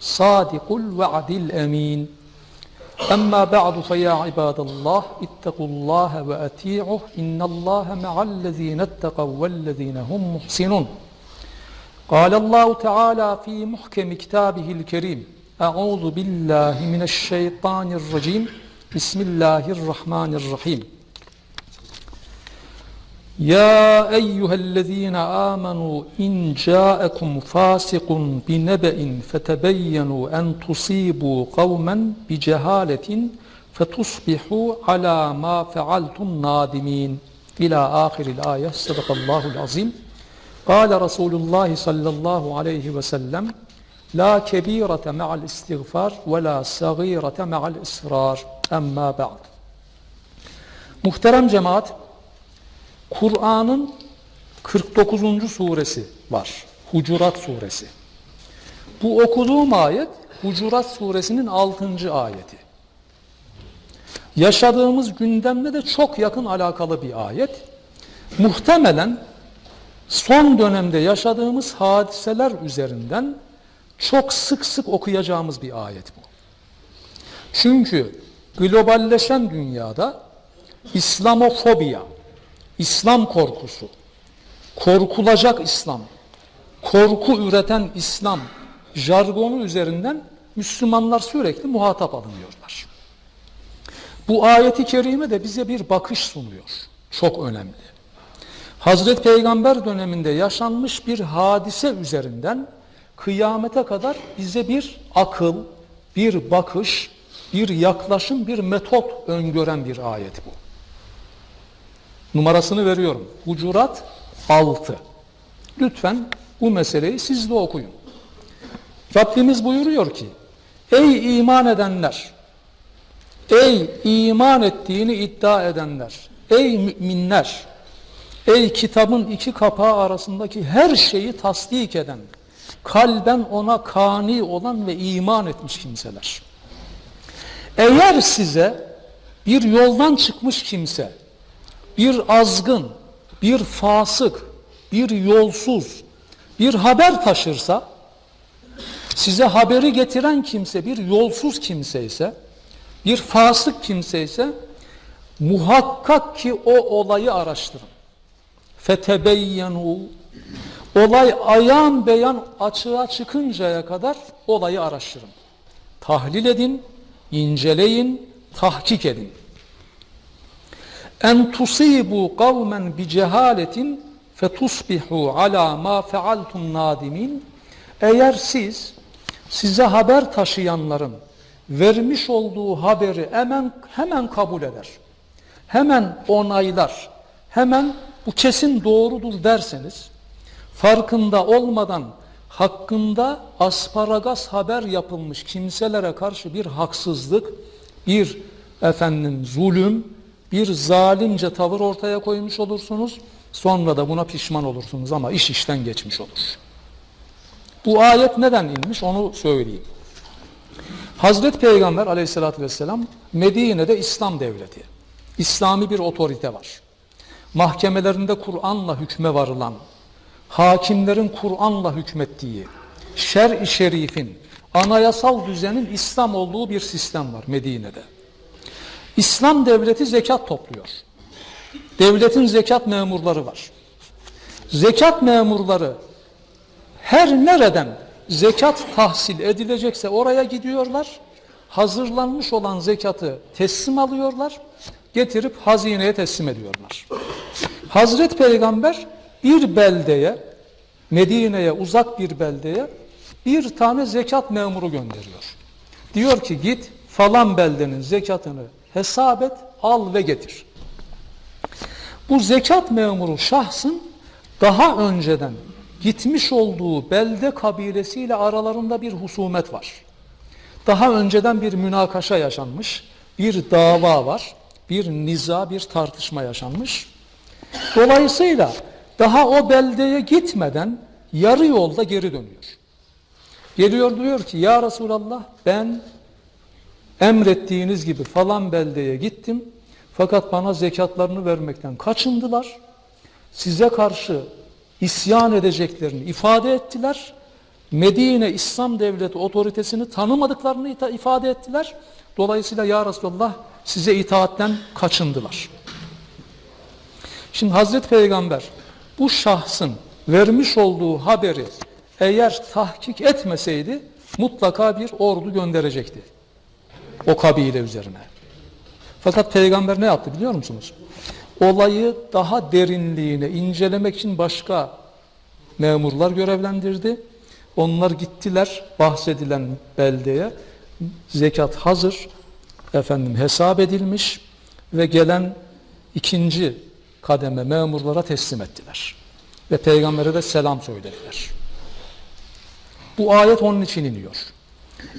صادق الوعد الأمين. أما بعد فيا عباد الله اتقوا الله وأتيعه إن الله مع الذين اتقوا والذين هم محسنون. قال الله تعالى في محكم كتابه الكريم أعوذ بالله من الشيطان الرجيم. بسم الله الرحمن الرحيم. يا أيها الذين آمنوا إن جاءكم فاسق بنبأ فتبينوا أن تصيبوا قوما بجهالة فتصبحوا على ما فعلتم نادمين. إلى آخر الآية صدق الله العظيم. قال رسول الله صلى الله عليه وسلم لا كبيرة مع الاستغفار ولا صغيرة مع الإصرار. أما بعد. Muhterem cemaat, Kur'an'ın 49. suresi var. Hucurat suresi. Bu okuduğum ayet Hucurat suresinin 6. ayeti. Yaşadığımız gündemle de çok yakın alakalı bir ayet. Muhtemelen son dönemde yaşadığımız hadiseler üzerinden çok sık sık okuyacağımız bir ayet bu. Çünkü globalleşen dünyada İslamofobiya, İslam korkusu, korkulacak İslam, korku üreten İslam jargonu üzerinden Müslümanlar sürekli muhatap alınıyorlar. Bu ayeti kerime de bize bir bakış sunuyor. Çok önemli. Hazreti Peygamber döneminde yaşanmış bir hadise üzerinden kıyamete kadar bize bir akıl, bir bakış, bir yaklaşım, bir metot öngören bir ayet bu. Numarasını veriyorum. Hucurat 6. Lütfen bu meseleyi siz de okuyun. Rabbimiz buyuruyor ki Ey iman edenler Ey iman ettiğini iddia edenler Ey müminler Ey kitabın iki kapağı arasındaki her şeyi tasdik eden kalben ona kani olan ve iman etmiş kimseler. Eğer size bir yoldan çıkmış kimse bir azgın, bir fasık, bir yolsuz, bir haber taşırsa, size haberi getiren kimse bir yolsuz kimse ise, bir fasık kimse ise, muhakkak ki o olayı araştırın. Fetebeyyenu Olay ayan beyan açığa çıkıncaya kadar olayı araştırın. Tahlil edin, inceleyin, tahkik edin en tusibu kavmen bi cehaletin fetusbihu ala ma fealtum nadimin eğer siz size haber taşıyanların vermiş olduğu haberi hemen hemen kabul eder. Hemen onaylar. Hemen bu kesin doğrudur derseniz farkında olmadan hakkında asparagas haber yapılmış kimselere karşı bir haksızlık, bir efendim zulüm, bir zalimce tavır ortaya koymuş olursunuz. Sonra da buna pişman olursunuz ama iş işten geçmiş olur. Bu ayet neden inmiş onu söyleyeyim. Hazreti Peygamber aleyhissalatü vesselam Medine'de İslam devleti. İslami bir otorite var. Mahkemelerinde Kur'an'la hükme varılan, hakimlerin Kur'an'la hükmettiği, şer-i şerifin, anayasal düzenin İslam olduğu bir sistem var Medine'de. İslam devleti zekat topluyor. Devletin zekat memurları var. Zekat memurları her nereden zekat tahsil edilecekse oraya gidiyorlar. Hazırlanmış olan zekatı teslim alıyorlar. Getirip hazineye teslim ediyorlar. Hazret Peygamber bir beldeye, Medine'ye uzak bir beldeye bir tane zekat memuru gönderiyor. Diyor ki git falan beldenin zekatını hesap et, al ve getir. Bu zekat memuru şahsın daha önceden gitmiş olduğu belde kabilesiyle aralarında bir husumet var. Daha önceden bir münakaşa yaşanmış, bir dava var, bir niza, bir tartışma yaşanmış. Dolayısıyla daha o beldeye gitmeden yarı yolda geri dönüyor. Geliyor diyor ki ya Resulallah ben emrettiğiniz gibi falan beldeye gittim. Fakat bana zekatlarını vermekten kaçındılar. Size karşı isyan edeceklerini ifade ettiler. Medine İslam Devleti otoritesini tanımadıklarını ifade ettiler. Dolayısıyla ya Resulallah size itaatten kaçındılar. Şimdi Hazreti Peygamber bu şahsın vermiş olduğu haberi eğer tahkik etmeseydi mutlaka bir ordu gönderecekti. O kabile üzerine. Fakat peygamber ne yaptı biliyor musunuz? Olayı daha derinliğine incelemek için başka memurlar görevlendirdi. Onlar gittiler bahsedilen beldeye. Zekat hazır, efendim hesap edilmiş ve gelen ikinci kademe memurlara teslim ettiler. Ve peygambere de selam söylediler. Bu ayet onun için iniyor.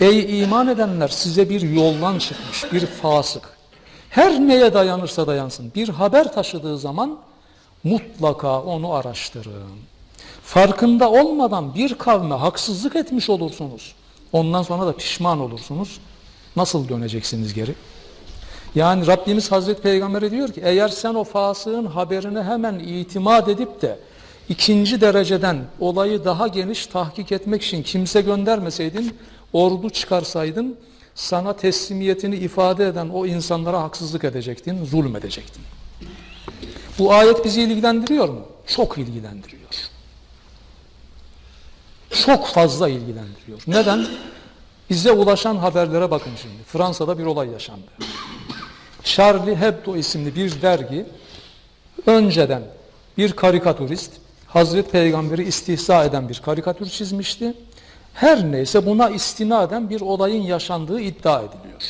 Ey iman edenler size bir yoldan çıkmış bir fasık. Her neye dayanırsa dayansın bir haber taşıdığı zaman mutlaka onu araştırın. Farkında olmadan bir kavme haksızlık etmiş olursunuz. Ondan sonra da pişman olursunuz. Nasıl döneceksiniz geri? Yani Rabbimiz Hazreti Peygamber'e diyor ki eğer sen o fasığın haberine hemen itimat edip de ikinci dereceden olayı daha geniş tahkik etmek için kimse göndermeseydin, ordu çıkarsaydın, sana teslimiyetini ifade eden o insanlara haksızlık edecektin, zulmedecektin. Bu ayet bizi ilgilendiriyor mu? Çok ilgilendiriyor. Çok fazla ilgilendiriyor. Neden? Bize ulaşan haberlere bakın şimdi. Fransa'da bir olay yaşandı. Charlie Hebdo isimli bir dergi önceden bir karikatürist Hazreti Peygamber'i istihza eden bir karikatür çizmişti. Her neyse buna istinaden bir olayın yaşandığı iddia ediliyor.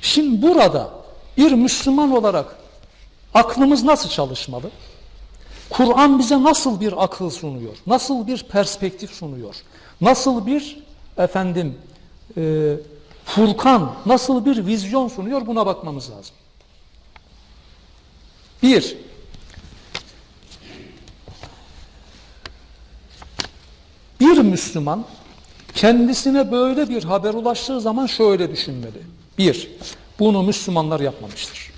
Şimdi burada bir Müslüman olarak aklımız nasıl çalışmalı? Kur'an bize nasıl bir akıl sunuyor? Nasıl bir perspektif sunuyor? Nasıl bir efendim e, Furkan nasıl bir vizyon sunuyor buna bakmamız lazım. Bir, bir Müslüman kendisine böyle bir haber ulaştığı zaman şöyle düşünmeli. Bir, bunu Müslümanlar yapmamıştır.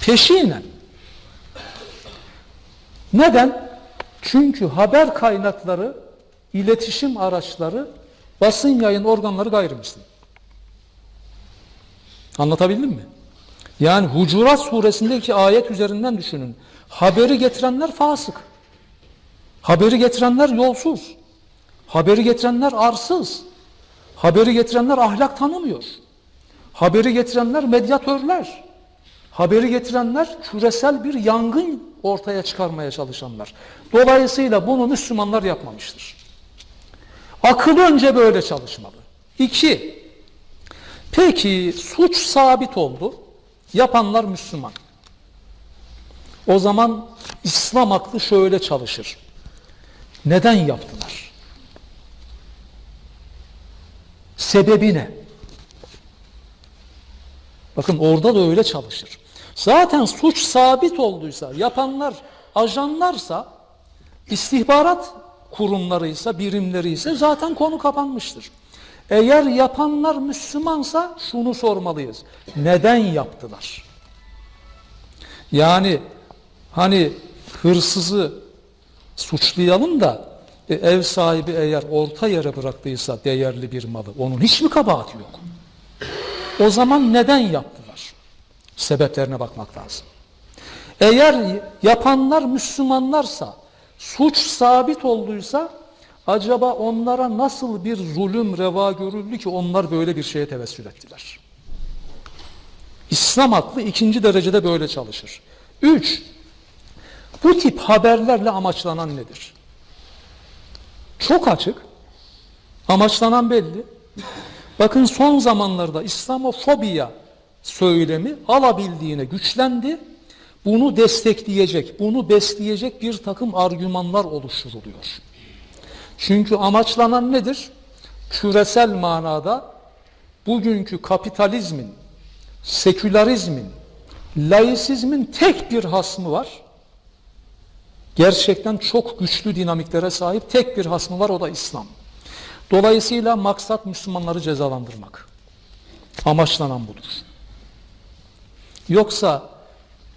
Peşinen. Neden? Çünkü haber kaynakları, iletişim araçları Basın yayın organları gayrimüslim. Anlatabildim mi? Yani Hucurat suresindeki ayet üzerinden düşünün. Haberi getirenler fasık. Haberi getirenler yolsuz. Haberi getirenler arsız. Haberi getirenler ahlak tanımıyor. Haberi getirenler medyatörler. Haberi getirenler küresel bir yangın ortaya çıkarmaya çalışanlar. Dolayısıyla bunu Müslümanlar yapmamıştır. Akıl önce böyle çalışmalı. İki, peki suç sabit oldu. Yapanlar Müslüman. O zaman İslam aklı şöyle çalışır. Neden yaptılar? Sebebi ne? Bakın orada da öyle çalışır. Zaten suç sabit olduysa, yapanlar ajanlarsa istihbarat kurumlarıysa, birimleriyse zaten konu kapanmıştır. Eğer yapanlar Müslümansa şunu sormalıyız. Neden yaptılar? Yani hani hırsızı suçlayalım da e, ev sahibi eğer orta yere bıraktıysa değerli bir malı onun hiç mi kabahati yok? O zaman neden yaptılar? Sebeplerine bakmak lazım. Eğer yapanlar Müslümanlarsa suç sabit olduysa acaba onlara nasıl bir zulüm reva görüldü ki onlar böyle bir şeye tevessül ettiler? İslam aklı ikinci derecede böyle çalışır. Üç, bu tip haberlerle amaçlanan nedir? Çok açık, amaçlanan belli. Bakın son zamanlarda İslamofobiya söylemi alabildiğine güçlendi bunu destekleyecek, bunu besleyecek bir takım argümanlar oluşturuluyor. Çünkü amaçlanan nedir? küresel manada bugünkü kapitalizmin, sekülerizmin, laisizmin tek bir hasmı var. Gerçekten çok güçlü dinamiklere sahip tek bir hasmı var o da İslam. Dolayısıyla maksat Müslümanları cezalandırmak. Amaçlanan budur. Yoksa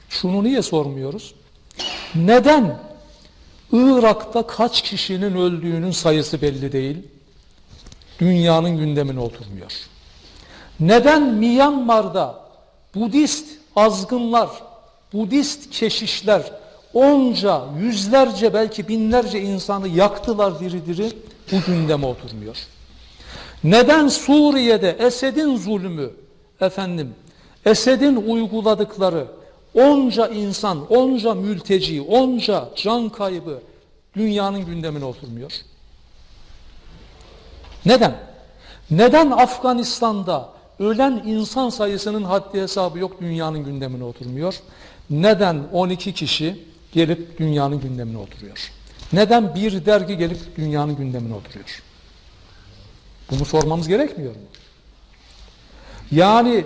şunu niye sormuyoruz? Neden Irak'ta kaç kişinin öldüğünün sayısı belli değil? Dünyanın gündemine oturmuyor. Neden Myanmar'da Budist azgınlar, Budist keşişler onca, yüzlerce belki binlerce insanı yaktılar diri diri bu gündeme oturmuyor. Neden Suriye'de Esed'in zulmü efendim Esed'in uyguladıkları onca insan, onca mülteci, onca can kaybı dünyanın gündemine oturmuyor? Neden? Neden Afganistan'da ölen insan sayısının haddi hesabı yok dünyanın gündemine oturmuyor? Neden 12 kişi gelip dünyanın gündemine oturuyor? Neden bir dergi gelip dünyanın gündemine oturuyor? Bunu sormamız gerekmiyor mu? Yani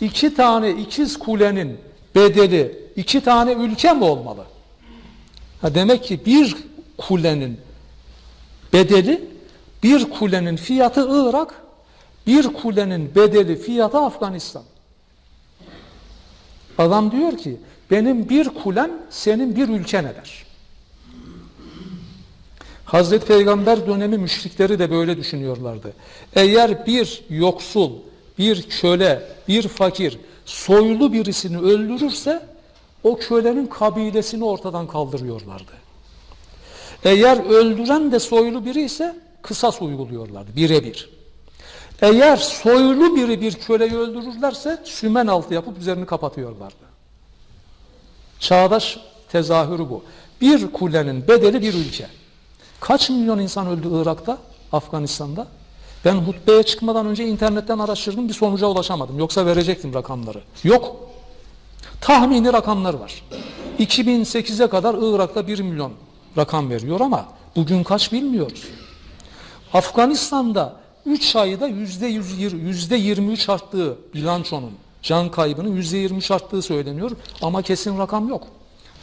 iki tane ikiz kulenin bedeli iki tane ülke mi olmalı? Ha demek ki bir kulenin bedeli bir kulenin fiyatı Irak, bir kulenin bedeli fiyatı Afganistan. Adam diyor ki benim bir kulem senin bir ülken eder. Hazreti Peygamber dönemi müşrikleri de böyle düşünüyorlardı. Eğer bir yoksul, bir köle, bir fakir soylu birisini öldürürse o kölenin kabilesini ortadan kaldırıyorlardı. Eğer öldüren de soylu biri ise kısas uyguluyorlardı birebir. Eğer soylu biri bir köleyi öldürürlerse sümen altı yapıp üzerini kapatıyorlardı. Çağdaş tezahürü bu. Bir kulenin bedeli bir ülke. Kaç milyon insan öldü Irak'ta, Afganistan'da? Ben hutbeye çıkmadan önce internetten araştırdım bir sonuca ulaşamadım. Yoksa verecektim rakamları. Yok. Tahmini rakamlar var. 2008'e kadar Irak'ta 1 milyon rakam veriyor ama bugün kaç bilmiyoruz. Afganistan'da 3 ayda %23 arttığı bilançonun, can kaybının %23 arttığı söyleniyor ama kesin rakam yok.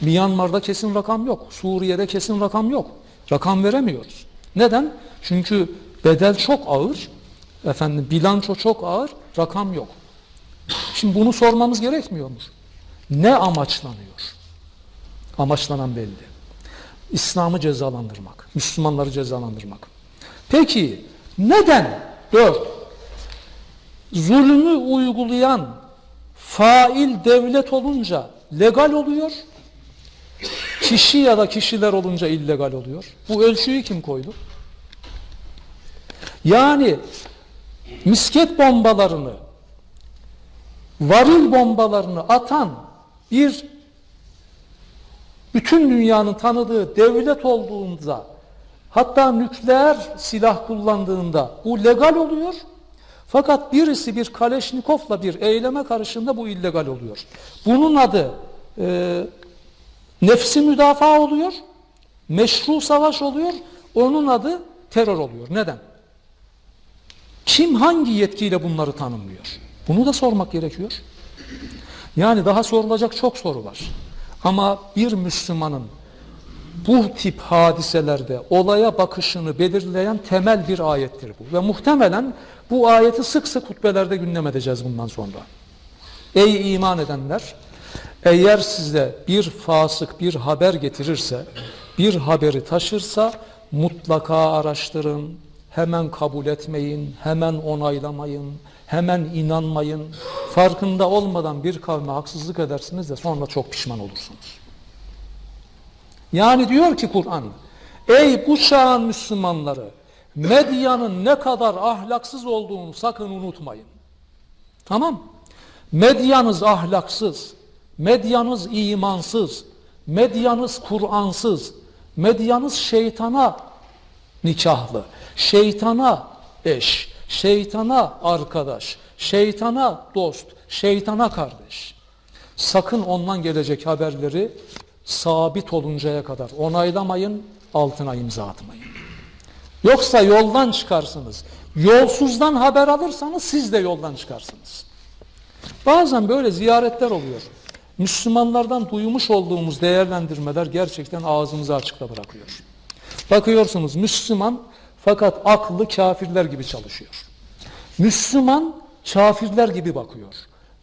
Myanmar'da kesin rakam yok. Suriye'de kesin rakam yok. Rakam veremiyoruz. Neden? Çünkü bedel çok ağır, efendim bilanço çok ağır, rakam yok. Şimdi bunu sormamız gerekmiyor mu? Ne amaçlanıyor? Amaçlanan belli. İslam'ı cezalandırmak, Müslümanları cezalandırmak. Peki neden? Dört. Zulmü uygulayan fail devlet olunca legal oluyor. Kişi ya da kişiler olunca illegal oluyor. Bu ölçüyü kim koydu? Yani misket bombalarını, varil bombalarını atan bir bütün dünyanın tanıdığı devlet olduğunda hatta nükleer silah kullandığında bu legal oluyor. Fakat birisi bir Kaleşnikov'la bir eyleme karışında bu illegal oluyor. Bunun adı e, nefsi müdafaa oluyor, meşru savaş oluyor, onun adı terör oluyor. Neden? Kim hangi yetkiyle bunları tanımlıyor? Bunu da sormak gerekiyor. Yani daha sorulacak çok soru var. Ama bir Müslümanın bu tip hadiselerde olaya bakışını belirleyen temel bir ayettir bu. Ve muhtemelen bu ayeti sık sık hutbelerde gündem edeceğiz bundan sonra. Ey iman edenler! Eğer size bir fasık bir haber getirirse, bir haberi taşırsa mutlaka araştırın, hemen kabul etmeyin, hemen onaylamayın, hemen inanmayın. Farkında olmadan bir kavme haksızlık edersiniz de sonra çok pişman olursunuz. Yani diyor ki Kur'an, ey bu çağın Müslümanları, medyanın ne kadar ahlaksız olduğunu sakın unutmayın. Tamam Medyanız ahlaksız, medyanız imansız, medyanız Kur'ansız, medyanız şeytana nikahlı, şeytana eş, şeytana arkadaş, şeytana dost, şeytana kardeş. Sakın ondan gelecek haberleri sabit oluncaya kadar onaylamayın, altına imza atmayın. Yoksa yoldan çıkarsınız. Yolsuzdan haber alırsanız siz de yoldan çıkarsınız. Bazen böyle ziyaretler oluyor. Müslümanlardan duymuş olduğumuz değerlendirmeler gerçekten ağzımızı açıkta bırakıyor. Bakıyorsunuz Müslüman fakat aklı kafirler gibi çalışıyor. Müslüman kafirler gibi bakıyor.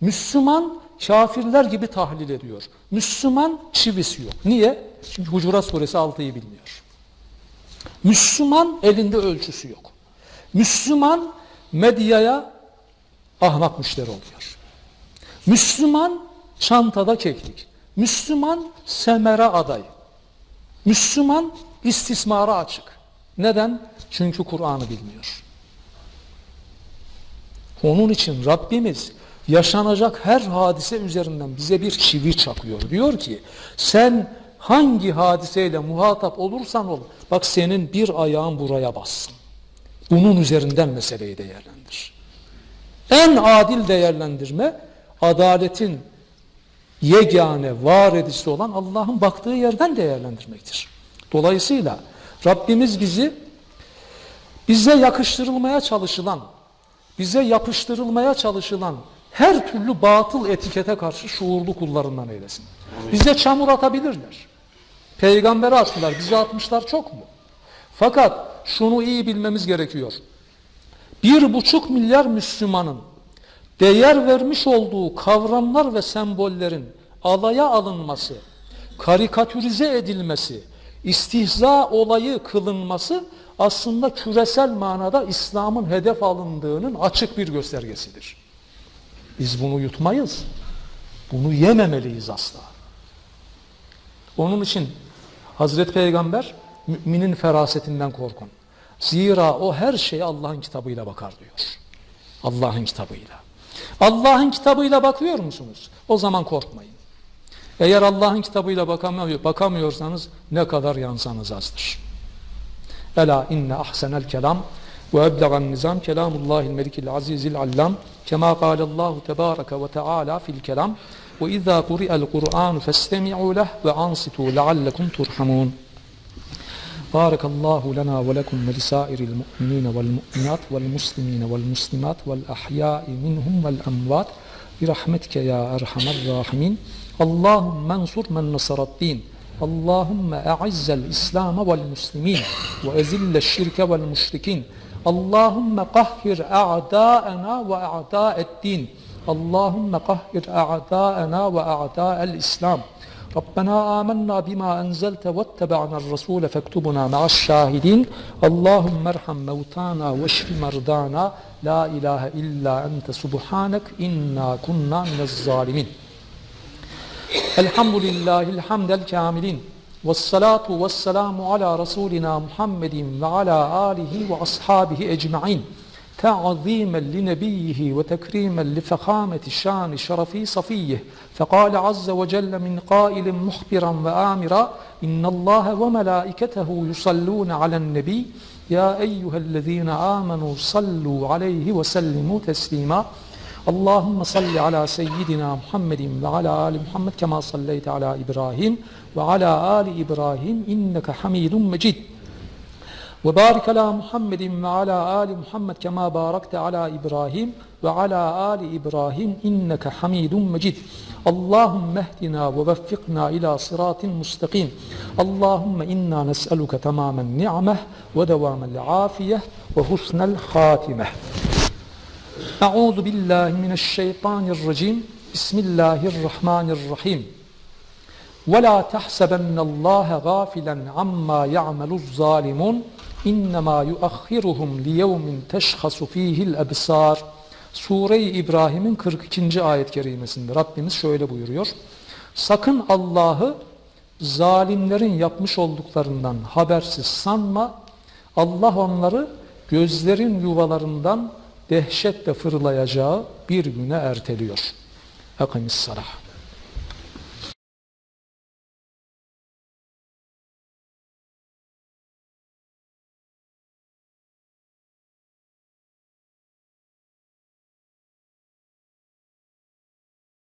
Müslüman kafirler gibi tahlil ediyor. Müslüman çivisi yok. Niye? Çünkü Hucurat suresi 6'yı bilmiyor. Müslüman elinde ölçüsü yok. Müslüman medyaya ahmak müşteri oluyor. Müslüman çantada keklik. Müslüman semere aday. Müslüman istismara açık. Neden? Çünkü Kur'an'ı bilmiyor. Onun için Rabbimiz yaşanacak her hadise üzerinden bize bir çivi çakıyor. Diyor ki sen hangi hadiseyle muhatap olursan ol bak senin bir ayağın buraya bassın. Bunun üzerinden meseleyi değerlendir. En adil değerlendirme adaletin yegane var edicisi olan Allah'ın baktığı yerden değerlendirmektir. Dolayısıyla Rabbimiz bizi bize yakıştırılmaya çalışılan, bize yapıştırılmaya çalışılan her türlü batıl etikete karşı şuurlu kullarından eylesin. Bize çamur atabilirler. Peygamberi attılar, bize atmışlar çok mu? Fakat şunu iyi bilmemiz gerekiyor. Bir buçuk milyar Müslümanın değer vermiş olduğu kavramlar ve sembollerin alaya alınması, karikatürize edilmesi, istihza olayı kılınması aslında küresel manada İslam'ın hedef alındığının açık bir göstergesidir. Biz bunu yutmayız. Bunu yememeliyiz asla. Onun için Hazreti Peygamber müminin ferasetinden korkun. Zira o her şeye Allah'ın kitabıyla bakar diyor. Allah'ın kitabıyla. Allah'ın kitabıyla bakıyor musunuz? O zaman korkmayın. Eğer Allah'ın kitabıyla bakamıyor, bakamıyorsanız ne kadar yansanız azdır. Ela inne ahsenel kelam وأبلغ النظام كلام الله الملك العزيز العلام كما قال الله تبارك وتعالى في الكلام وإذا قرئ القرآن فاستمعوا له وأنصتوا لعلكم ترحمون. بارك الله لنا ولكم ولسائر المؤمنين والمؤمنات والمسلمين والمسلمات والأحياء منهم والأموات برحمتك يا أرحم الراحمين. اللهم انصر من نصر الدين. اللهم أعز الإسلام والمسلمين وأذل الشرك والمشركين. Allahümme kahhir a'da'ena ve a'da'ed-din. Allahümme kahhir a'da'ena ve a'da'el-İslam. Rabbena amennâ bima enzelte vetteba'nel rasûle fektubuna ma'aş-şâhidîn. Allahümme erham mevtana ve şfi merdana. La ilahe illa ente subhanek inna kunna minez zalimin. Elhamdülillahil hamdel kamilin. والصلاة والسلام على رسولنا محمد وعلى آله وأصحابه أجمعين. تعظيما لنبيه وتكريما لفخامة شان شرفي صفيه. فقال عز وجل من قائل مخبرا وآمرا إن الله وملائكته يصلون على النبي. يا أيها الذين آمنوا صلوا عليه وسلموا تسليما. اللهم صل على سيدنا محمد وعلى آل محمد كما صليت على إبراهيم وعلى آل إبراهيم إنك حميد مجيد. وبارك على محمد وعلى آل محمد كما باركت على إبراهيم وعلى آل إبراهيم إنك حميد مجيد. اللهم اهدنا ووفقنا إلى صراط مستقيم. اللهم إنا نسألك تمام النعمة ودوام العافية وحسن الخاتمة. Euzu billahi mineşşeytanirracim. Bismillahirrahmanirrahim. Ve la tahsabennallaha gafilen amma ya'meluz zalimun. İnnemâ yuahhiruhum liyevmin teşhasu fihil ebsar. Sure-i İbrahim'in 42. ayet kerimesinde Rabbimiz şöyle buyuruyor. Sakın Allah'ı zalimlerin yapmış olduklarından habersiz sanma. Allah onları gözlerin yuvalarından dehşetle fırlayacağı bir güne erteliyor. Akimis salah.